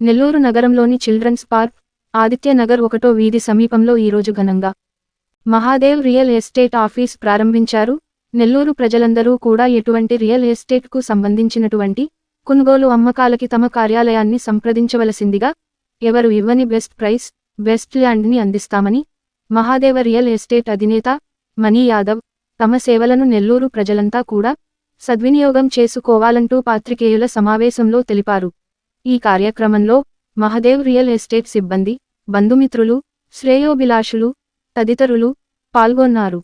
నెల్లూరు నగరంలోని children's park Aditya Nagar ఒకటో వీధి సమీపంలో ఈరోజు ఘనంగా మహాదేవ్ రియల్ ఎస్టేట్ ఆఫీస్ ప్రారంభించారు. నెల్లూరు ప్రజలందరూ కూడా ఎటువంటి రియల్ ఎస్టేట్కు సంబంధించినటువంటి కొనుగోలు అమ్మకాలకి తమ కార్యాలయాన్ని సంప్రదించవలసిందిగా ఎవరు ఇవ్వని బెస్ట్ ప్రైస్ బెస్ట్ ల్యాండ్ని అందిస్తామని మహాదేవ రియల్ ఎస్టేట్ అధినేత మనీ యాదవ్ తమ సేవలను నెల్లూరు ప్రజలంతా కూడా సద్వినియోగం చేసుకోవాలంటూ పాత్రికేయుల సమావేశంలో తెలిపారు. ఈ కార్యక్రమంలో మహదేవ్ రియల్ ఎస్టేట్ సిబ్బంది బంధుమిత్రులు శ్రేయోభిలాషులు తదితరులు పాల్గొన్నారు.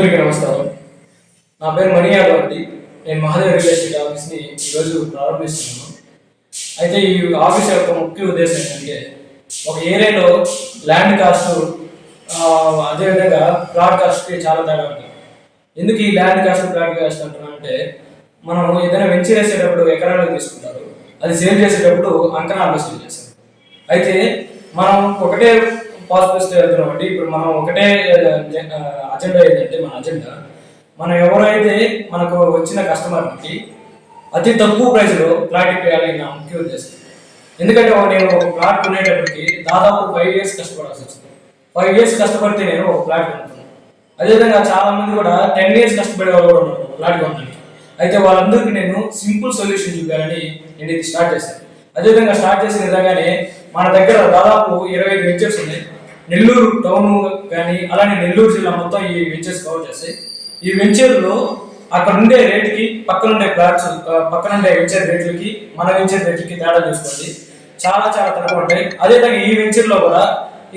అందరికీ నమస్కారం. నా పేరు మణి నేను మహాదేవ్ రియల్ ఎస్టేట్ ఆఫీస్ని ఈరోజు ప్రారంభిస్తున్నాను. అయితే ఈ ఆఫీస్ యొక్క ముఖ్య ఉద్దేశం ఏంటంటే ఒక ఏరియాలో ల్యాండ్ కాస్ట్ అదేవిధంగా ప్లాట్ కాస్ట్కి చాలా తేడా ఉంటుంది ఎందుకు ఈ ల్యాండ్ కాస్ట్ ప్లాట్ కాస్ట్ అంటున్నా అంటే మనం ఏదైనా వెంచర్ వేసేటప్పుడు ఎకరాలు తీసుకుంటారు. అది సేల్ చేసేటప్పుడు అంకణాలు సేల్ చేస్తారు. అయితే మనం ఒకటే పాసిబిలిటీ వెళ్తున్నాం అండి ఇప్పుడు మనం ఒకటే అజెండా ఏంటంటే మన అజెండా మనం ఎవరైతే మనకు వచ్చిన కస్టమర్కి అతి తక్కువ ప్రైస్లో ప్లాట్ ఇప్పించాలని నా ముఖ్య ఉద్దేశం. ఎందుకంటే నేను ఒక ప్లాట్ కొనేటప్పటికి దాదాపు ఫైవ్ ఇయర్స్ కష్టపడాల్సి వచ్చింది. ఫైవ్ ఇయర్స్ కష్టపడితే నేను ఒక ప్లాట్ కొనుక్కున్నాను. అదేవిధంగా చాలా మంది కూడా టెన్ ఇయర్స్ కష్టపడే వాళ్ళు కూడా ఉన్నారు ప్లాట్ కొనడానికి. అయితే వాళ్ళందరికీ నేను సింపుల్ సొల్యూషన్ చూపాలని నేను ఇది స్టార్ట్ చేశాను. అదేవిధంగా స్టార్ట్ చేసిన విధంగానే మన దగ్గర దాదాపు ఇరవై ఐదు వెంచర్స్ ఉన్నాయి. నెల్లూరు టౌన్ కానీ అలానే నెల్లూరు జిల్లా మొత్తం ఈ వెంచర్స్ కవర్ చేస్తాయి. ఈ వెంచర్లో అక్కడ ఉండే రేట్కి పక్కన ఉండే ప్లాట్స్ పక్కన ఉండే వెంచర్ రేట్లకి మన వెంచర్ రేట్లకి తేడా చూసుకోండి. చాలా చాలా తక్కువ ఉంటాయి. అదేవిధంగా ఈ వెంచర్లో కూడా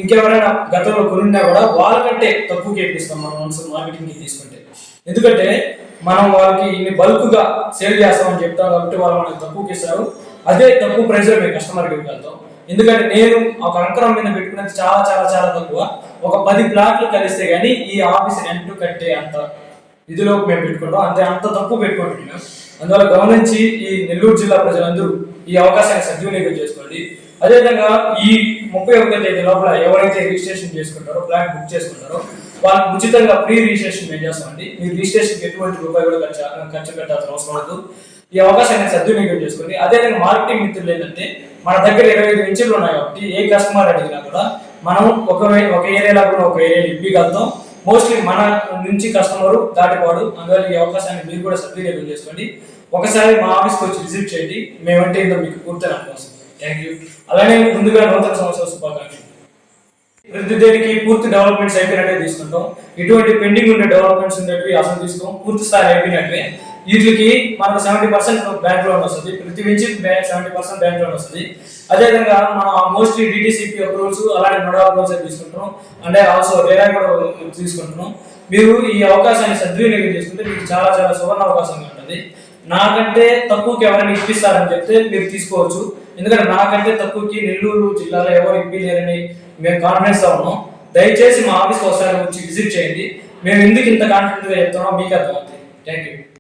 ఇంకెవరైనా గతంలో కొనున్నా కూడా వాళ్ళకంటే తక్కువకి ఇప్పిస్తాం మనం మార్కెటింగ్కి తీసుకుంటే. ఎందుకంటే మనం వాళ్ళకి ఇన్ని బల్క్గా సేల్ చేస్తామని చెప్తాం కాబట్టి వాళ్ళు మనకి తక్కువకి ఇస్తారు. అదే తక్కువ ప్రైస్లో మేము కస్టమర్కి ఇవ్వగలుగుతాం. ఎందుకంటే నేను ఒక అంకరం మీద పెట్టుకున్నది చాలా చాలా చాలా తక్కువ. ఒక పది ప్లాట్లు కలిస్తే కానీ ఈ ఆఫీస్ రెంట్ కట్టే అంత ఇదిలో మేము పెట్టుకుంటాం. అంతే అంత తక్కువ పెట్టుకుంటున్నాం అందువల్ల గమనించి ఈ నెల్లూరు జిల్లా ప్రజలందరూ ఈ అవకాశాన్ని సద్వినియోగం చేసుకోండి. అదేవిధంగా ఈ ముప్పై ఒకటో తేదీ లోపల ఎవరైతే రిజిస్ట్రేషన్ చేసుకుంటారో ప్లాన్ బుక్ చేసుకుంటారో వాళ్ళకి ఉచితంగా ప్రీ రిజిస్ట్రేషన్ మేము చేస్తామండి మీ రిజిస్ట్రేషన్కి ఎటువంటి రూపాయి కూడా ఖర్చు ఖర్చు పెట్టాల్సిన అవసరం లేదు. ఈ అవకాశాన్ని సద్వినియోగం చేసుకోండి. అదేవిధంగా మార్కెటింగ్ మిత్రులు ఏంటంటే మన దగ్గర ఇరవై ఐదు వెంచర్లు ఉన్నాయి కాబట్టి ఏ కస్టమర్ అడిగినా కూడా మనం ఒక వే- ఒక ఏరియాలో కూడా ఒక ఏరియా ఇవ్వగలుగుతాం మోస్ట్లీ మన నుంచి కస్టమర్ దాటిపోడు. అందువల్ల ఈ అవకాశాన్ని మీరు కూడా సద్వినియోగం చేసుకోండి. ఒకసారి మా ఆఫీస్కి వచ్చి విజిట్ చేయండి. మేమంటే ఏంటో మీకు పూర్తిగా అనుకోసం థ్యాంక్ యూ అలానే ముందుగా నూతన సంవత్సర శుభాకాంక్షలు. ప్రతి దేనికి పూర్తి డెవలప్మెంట్స్ అయిపోయినట్టే తీసుకుంటాం. ఎటువంటి పెండింగ్ ఉండే డెవలప్మెంట్స్ ఉండేవి అసలు తీసుకోం. పూర్తి స్థాయి అయిపోయినట్టే వీటికి మనకు సెవెంటీ పర్సెంట్ బ్యాంక్ లోన్ వస్తుంది. ప్రతి నుంచి సెవెంటీ పర్సెంట్ బ్యాంక్ లోన్ వస్తుంది. అదేవిధంగా మనం మోస్ట్లీ డిటిసిపి అప్రూవల్స్ అలాంటి నోడా అప్రూవల్స్ తీసుకుంటున్నాం? అంటే ఆల్సో రేరా కూడా తీసుకుంటున్నాం. మీరు ఈ అవకాశాన్ని సద్వినియోగం చేసుకుంటే మీకు చాలా చాలా సువర్ణ అవకాశంగా ఉంటుంది. నాకంటే తక్కువకి ఎవరైనా ఇప్పిస్తారని చెప్తే మీరు తీసుకోవచ్చు. ఎందుకంటే నాకంటే తక్కువకి నెల్లూరు జిల్లాలో ఎవరు ఇప్పించారని మేము కాన్ఫిడెన్స్ ఉన్నాం. దయచేసి మా ఆఫీస్కి ఒకసారి వచ్చి విజిట్ చేయండి. మేము ఎందుకు ఇంత కాన్ఫిడెంట్గా చెప్తున్నాం మీకు అర్థమవుతుంది. Thank you